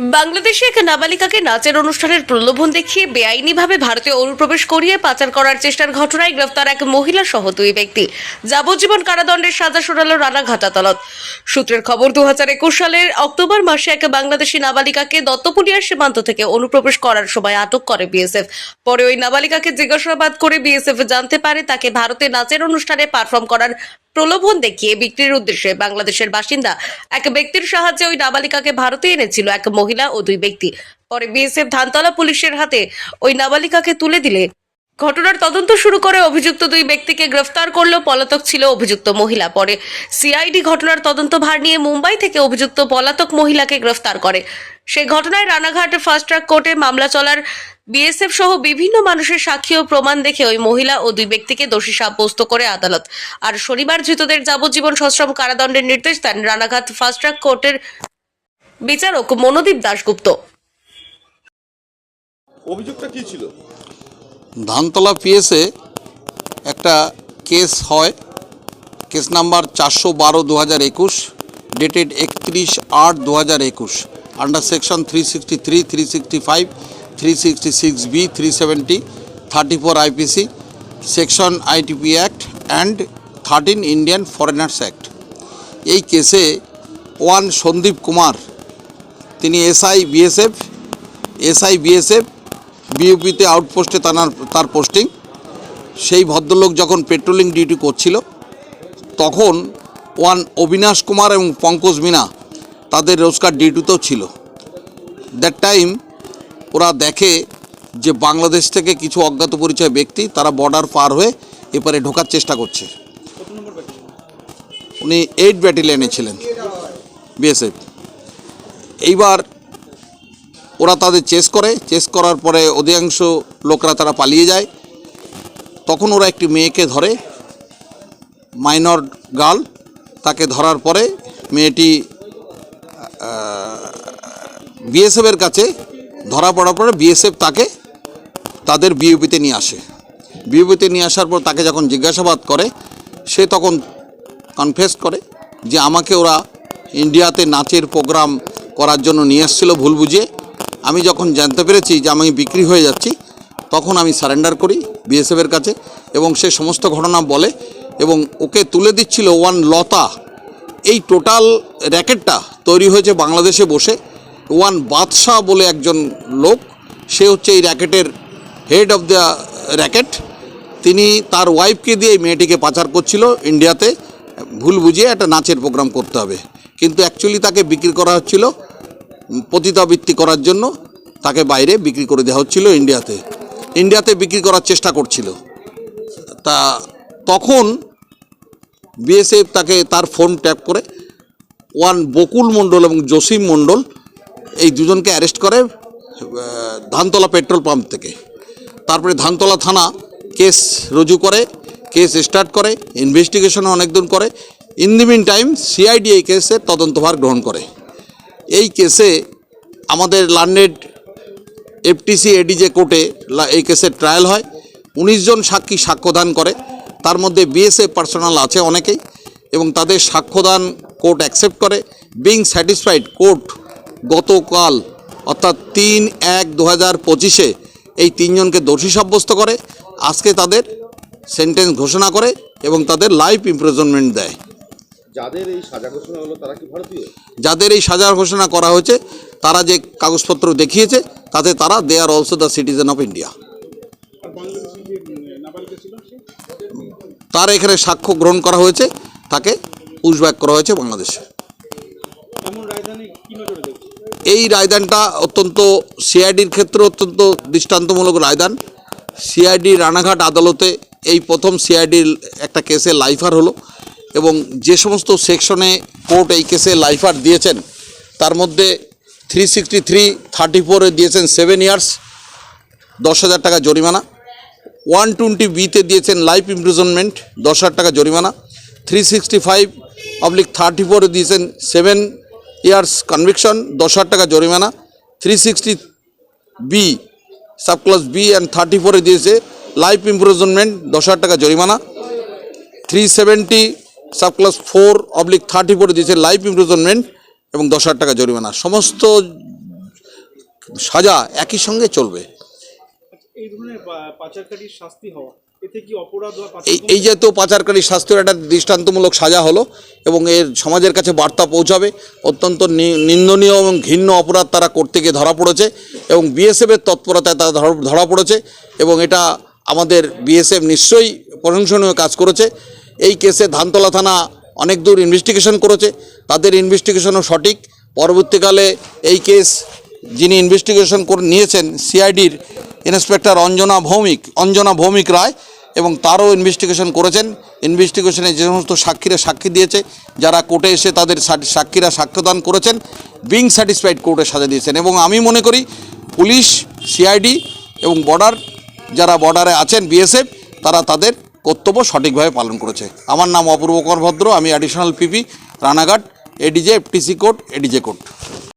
বাংলাদেশে এক নাবালিকাকে নাচের অনুষ্ঠানের প্রলোভন দেখিয়ে বেআইনিভাবে ভারতে অনুপ্রবেশ করিয়ে পাচার করার চেষ্টার ঘটনায় গ্রেফতার এক মহিলা সহ দুই ব্যক্তি। যাবজ্জীবন কারাদণ্ডের সাজা শোনালো রানাঘাট আদালত সূত্রের খবর দু হাজার একুশ সালের অক্টোবর মাসে এক বাংলাদেশি নাবালিকাকে দত্তপুলিয়ার সীমান্ত থেকে অনুপ্রবেশ করার সময় আটক করে বিএসএফ। পরে ওই নাবালিকাকে জিজ্ঞাসাবাদ করে বিএসএফ জানতে পারে তাকে ভারতে নাচের অনুষ্ঠানে পারফর্ম করার প্রলোভন দেখিয়ে বিক্রির উদ্দেশ্যে বাংলাদেশের বাসিন্দা এক ব্যক্তির সাহায্যে ওই নাবালিকাকে ভারতে এনেছিল এক মহিলা ও দুই ব্যক্তি। পরে বিএসএফ ধানতলা পুলিশের হাতে ওই নাবালিকাকে তুলে দিলে। ঘটনার তদন্ত শুরু করে অভিযুক্ত দুই ব্যক্তিকে গ্রেফতার করল পলাতক ছিল অভিযুক্ত মহিলা। পরে সিআইডি ঘটনার তদন্ত ভার নিয়ে মুম্বাই থেকে অভিযুক্ত পলাতক মহিলাকে গ্রেফতার করে। সেই ঘটনায় রানাঘাট ফাস্ট ট্র্যাক কোর্টে মামলা চলার বিএসএফ সহ বিভিন্ন মানুষের সাক্ষী ও প্রমাণ দেখে ওই মহিলা ও দুই ব্যক্তিকে দোষী সাব্যস্ত করে আদালত। আর শনিবার ধৃতদের যাবজ্জীবন সশ্রম কারাদণ্ডের নির্দেশ দেন রানাঘাট ফাস্ট ট্র্যাক কোর্টের বিচারক মনোদীপ দাশগুপ্ত। অভিযোগটা কি ছিল? ধানতলা পিএসএ একটা কেস হয়। কেস নাম্বার চারশো বারো দু হাজার একুশ ডেটেড একত্রিশ আট দু হাজার একুশ under section three sixty three three sixty five three sixty six B three seventy thirty four IPC section ITP act and thirteen Indian foreigners act এই কেসে ওয়ান সন্দীপ কুমার তিনি এসআই বিএসএফ এসআই বিএসএফ বিউপিতে আউটপোস্টে তার তার পোস্টিং সেই ভদ্রলোক যখন পেট্রোলিং ডিউটি করছিল, তখন ওয়ান অবিনাশ কুমার এবং পঙ্কজ মিনা তাদের রোজকার ডিউটিতেও ছিল। দ্যাট টাইম ওরা দেখে যে বাংলাদেশ থেকে কিছু অজ্ঞাত পরিচয় ব্যক্তি তারা বর্ডার পার হয়ে এপারে ঢোকার চেষ্টা করছে। উনি এইট ব্যাটালিয়নে ছিলেন, বিএসএফ। এইবার ওরা তাদের চেস করে, চেস করার পরে অধিকাংশ লোকরা তারা পালিয়ে যায়। তখন ওরা একটি মেয়েকে ধরে, মাইনর গার্ল, তাকে ধরার পরে মেয়েটি বিএসএফের কাছে ধরা পড়ার পরে বিএসএফ তাকে তাদের বিউপিতে নিয়ে আসে। বিউপিতে নিয়ে আসার পর তাকে যখন জিজ্ঞাসাবাদ করে, সে তখন কনফেস করে যে আমাকে ওরা ইন্ডিয়াতে নাচের প্রোগ্রাম করার জন্য নিয়ে এসেছিল ভুল বুঝিয়ে। আমি যখন জানতে পেরেছি যে আমি বিক্রি হয়ে যাচ্ছি, তখন আমি সারেন্ডার করি বিএসএফের কাছে এবং সে সমস্ত ঘটনা বলে এবং ওকে তুলে দিচ্ছিল ওয়ান লতা এই টোটাল র্যাকেটটা তৈরি হয়েছে বাংলাদেশে বসে। ওয়ান বাদশাহ বলে একজন লোক, সে হচ্ছে এই র্যাকেটের হেড অফ দ্য র্যাকেট। তিনি তার ওয়াইফকে দিয়ে এই মেয়েটিকে পাচার করছিল ইন্ডিয়াতে। ভুল বুঝিয়ে একটা নাচের প্রোগ্রাম করতে হবে। কিন্তু অ্যাকচুয়ালি তাকে বিক্রি করা হচ্ছিল, পতিতাবৃত্তি করার জন্য তাকে বাইরে বিক্রি করে দেওয়া হচ্ছিল ইন্ডিয়াতে। ইন্ডিয়াতে বিক্রি করার চেষ্টা করছিল। তা তখন বিএসএফ তাকে তার ফোন ট্যাপ করে, ওয়ান বকুল মণ্ডল এবং জসিম মণ্ডল এই দুজনকে অ্যারেস্ট করে ধানতলা পেট্রোল পাম্প থেকে। তারপরে ধানতলা থানা কেস রুজু করে কেস স্টার্ট করে ইনভেস্টিগেশন অনেক দিন করে। In the mean time CID এই কেসের তদন্তভার গ্রহণ করে। এই কেসে আমাদের লার্নেড এফটিসি এডিজে কোর্টে এই কেসের ট্রায়াল হয়। উনিশ জন সাক্ষী সাক্ষ্যদান করে। তার মধ্যে বিএসএফ পার্সোনাল আছে অনেকেই এবং তাদের সাক্ষ্যদান কোর্ট অ্যাকসেপ্ট করে। বিং স্যাটিসফাইড কোর্ট গতকাল অর্থাৎ তিন এক দু হাজার পঁচিশে এই তিনজনকে দোষী সাব্যস্ত করে। আজকে তাদের সেন্টেন্স ঘোষণা করে এবং তাদের লাইফ ইমপ্রিজনমেন্ট দেয়। যাদের এই সাজা ঘোষণা হলো তারা কি ভারতীয়? যাদের এই সাজা ঘোষণা করা হয়েছে তারা যে কাগজপত্র দেখিয়েছে তাতে তারা they are also the citizen of India তার এখানে সাক্ষ্য গ্রহণ করা হয়েছে তাকে পুশব্যাক করা হয়েছে বাংলাদেশে। এই রায়দানটা অত্যন্ত সিআইডির ক্ষেত্রে অত্যন্ত দৃষ্টান্তমূলক রায়দান। সিআইডি রানাঘাট আদালতে এই প্রথম সিআইডির একটা কেসে লাইফার হলো এবং যে সমস্ত সেকশনে কোর্ট এই কেসে লাইফার দিয়েছেন, তার মধ্যে থ্রি সিক্সটি থ্রি থার্টি ফোরে দিয়েছেন সেভেন ইয়ার্স দশ হাজার টাকা জরিমানা। ওয়ান টোয়েন্টি বিতে দিয়েছেন লাইফ ইমপ্রিজনমেন্ট দশ হাজার টাকা জরিমানা। Three sixty five oblique thirty ফোরে দিয়েছেন সেভেন ইয়ার্স কনভিকশন, দশ হাজার টাকা জরিমানা three sixty B subclass B and thirty ফোরে দিয়েছে লাইফ ইমপ্রিজনমেন্ট দশ হাজার টাকা জরিমানা three seventy subclass four oblique thirty ফোরে দিয়েছে লাইফ ইমপ্রিজনমেন্ট এবং দশ হাজার টাকা জরিমানা। সমস্ত সাজা একই সঙ্গে চলবে। এই ধরনের পাচারকারীর শাস্তি হওয়া। এতে কি অপরাধ এই এই যেহেতু পাচারকারী শাস্তির একটা দৃষ্টান্তমূলক সাজা হলো এবং এর সমাজের কাছে বার্তা পৌঁছাবে। অত্যন্ত নিন্দনীয় এবং ঘৃণ্য অপরাধ তারা করতে গিয়ে ধরা পড়েছে এবং বিএসএফের তৎপরতায় তারা ধরা- ধরা পড়েছে এবং এটা আমাদের বিএসএফ নিশ্চয়ই প্রশংসনীয় কাজ করেছে। এই কেসে ধানতলা থানা অনেক দূর ইনভেস্টিগেশন করেছে। তাদের ইনভেস্টিগেশনও সঠিক। পরবর্তীকালে এই কেস যিনি ইনভেস্টিগেশন করে নিয়েছেন সিআইডির ইন্সপেক্টর অঞ্জনা ভৌমিক অঞ্জনা ভৌমিক রায় এবং তারও ইনভেস্টিগেশন করেছেন। ইনভেস্টিগেশনে যে সমস্ত সাক্ষীরা সাক্ষী দিয়েছে, যারা কোর্টে এসে তাদের সাক্ষীরা সাক্ষ্যদান করেছেন বিং স্যাটিসফাইড কোর্টে সাজা দিয়েছেন। এবং আমি মনে করি পুলিশ সিআইডি এবং বর্ডার, যারা বর্ডারে আছেন বিএসএফ তারা তাদের কর্তব্য সঠিকভাবে পালন করেছে। আমার নাম অপূর্ব কর ভদ্র আমি additional PP Ranaghat ADJ FTC court ADJ court